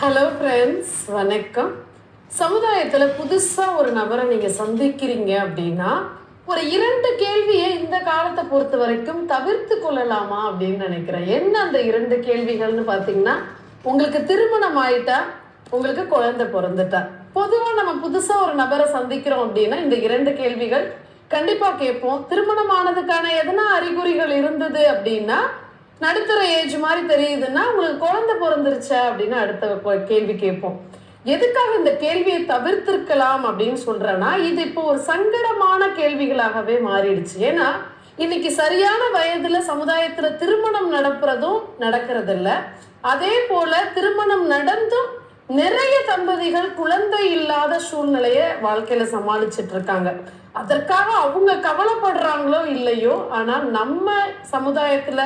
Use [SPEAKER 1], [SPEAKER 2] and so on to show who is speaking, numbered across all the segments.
[SPEAKER 1] Hello friends வணக்கம். சமுதாயத்தில் புதுசாக ஒரு நபரை நீங்கள் சந்திக்கிறீங்க அப்படின்னா ஒரு இரண்டு கேள்வியை இந்த காலத்தை பொறுத்த வரைக்கும் தவிர்த்து கொள்ளலாமா அப்படின்னு நினைக்கிறேன். என்ன அந்த இரண்டு கேள்விகள்னு பார்த்தீங்கன்னா உங்களுக்கு திருமணம் ஆயிட்டா உங்களுக்கு குழந்தை பிறந்துட்டா. பொதுவாக நம்ம புதுசாக ஒரு நபரை சந்திக்கிறோம் அப்படின்னா இந்த இரண்டு கேள்விகள் கண்டிப்பாக கேட்போம். திருமணம் ஆனதுக்கான எதனா அறிகுறிகள் இருந்தது அப்படின்னா நடுத்தர ஏஜ் மாதிரி தெரியுதுன்னா உங்களுக்கு குழந்தை பிறந்துருச்சா அப்படின்னு அடுத்த கேள்வி கேட்போம். எதுக்காக இந்த கேள்வியை தவிர்த்திருக்கலாம் அப்படின்னு சொல்றேன்னா இது இப்போ ஒரு சங்கடமான கேள்விகளாகவே மாறிடுச்சு. ஏன்னா இன்னைக்கு சரியான வயதுல சமுதாயத்துல திருமணம் நடப்புறதும் நடக்கிறதில்ல. அதே போல திருமணம் நடந்தும் நிறைய தம்பதிகள் குழந்தை இல்லாத சூழ்நிலைய வாழ்க்கையில சமாளிச்சிட்டு இருக்காங்க. அதற்காக அவங்க கவலைப்படுறாங்களோ இல்லையோ ஆனா நம்ம சமுதாயத்துல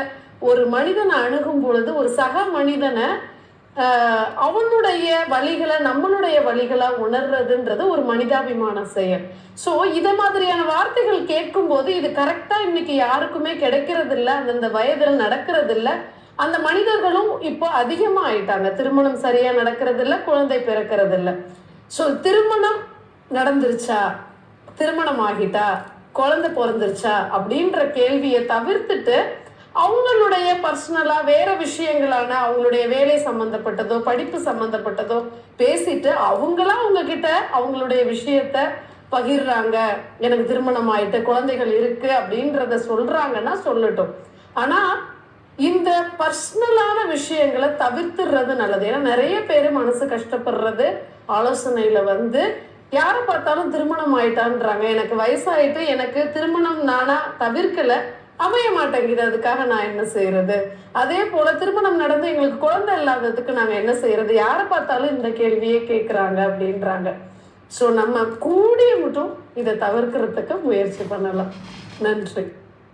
[SPEAKER 1] ஒரு மனிதனை அணுகும் பொழுது ஒரு சக மனிதனை அவனுடைய வழிகளை நம்மளுடைய வழிகளை உணர்றதுன்றது ஒரு மனிதாபிமான செயல். ஸோ இதை மாதிரியான வார்த்தைகள் கேட்கும்போது இது கரெக்டாக இன்னைக்கு யாருக்குமே கிடைக்கிறது இல்லை அந்தந்த வயதில் நடக்கிறது இல்லை அந்த மனிதர்களும் இப்போ அதிகமாக ஆயிட்டாங்க திருமணம் சரியாக நடக்கிறது இல்லை குழந்தை பிறக்கிறது இல்லை ஸோ திருமணம் நடந்துருச்சா? திருமணம் ஆகிட்டா குழந்தை பிறந்துருச்சா? அப்படின்ற கேள்வியை தவிர்த்துட்டு அவங்களுடைய பர்சனலாக வேறு விஷயங்களான அவங்களுடைய வேலை சம்மந்தப்பட்டதோ படிப்பு சம்மந்தப்பட்டதோ பேசிட்டு அவங்களா அவங்கக்கிட்ட அவங்களுடைய விஷயத்த பகிர்றாங்க. எனக்கு திருமணம் ஆயிட்டு குழந்தைகள் இருக்கு அப்படின்றத சொல்றாங்கன்னா சொல்லட்டும். ஆனா இந்த பர்சனலான விஷயங்களை தவிர்த்துறது நல்லது. ஏன்னா நிறைய பேர் மனசு கஷ்டப்படுறது ஆலோசனையில வந்து யாரை பார்த்தாலும் திருமணம் ஆயிட்டான்றாங்க. எனக்கு வயசாயிட்டு எனக்கு திருமணம் நானா தவிர்க்கலை. அமைய மாட்டேங்குது. அதுக்காக நான் என்ன செய்யறது அதே போல திருமணம் நடந்து எங்களுக்கு குழந்தை இல்லாததுக்கு நாங்க என்ன செய்யறது யாரை பார்த்தாலும் இந்த கேள்வியே கேட்குறாங்க அப்படின்றாங்க. ஸோ நம்ம கூடிய மட்டும் இதை தவிர்க்கிறதுக்கு முயற்சி பண்ணலாம். நன்றி.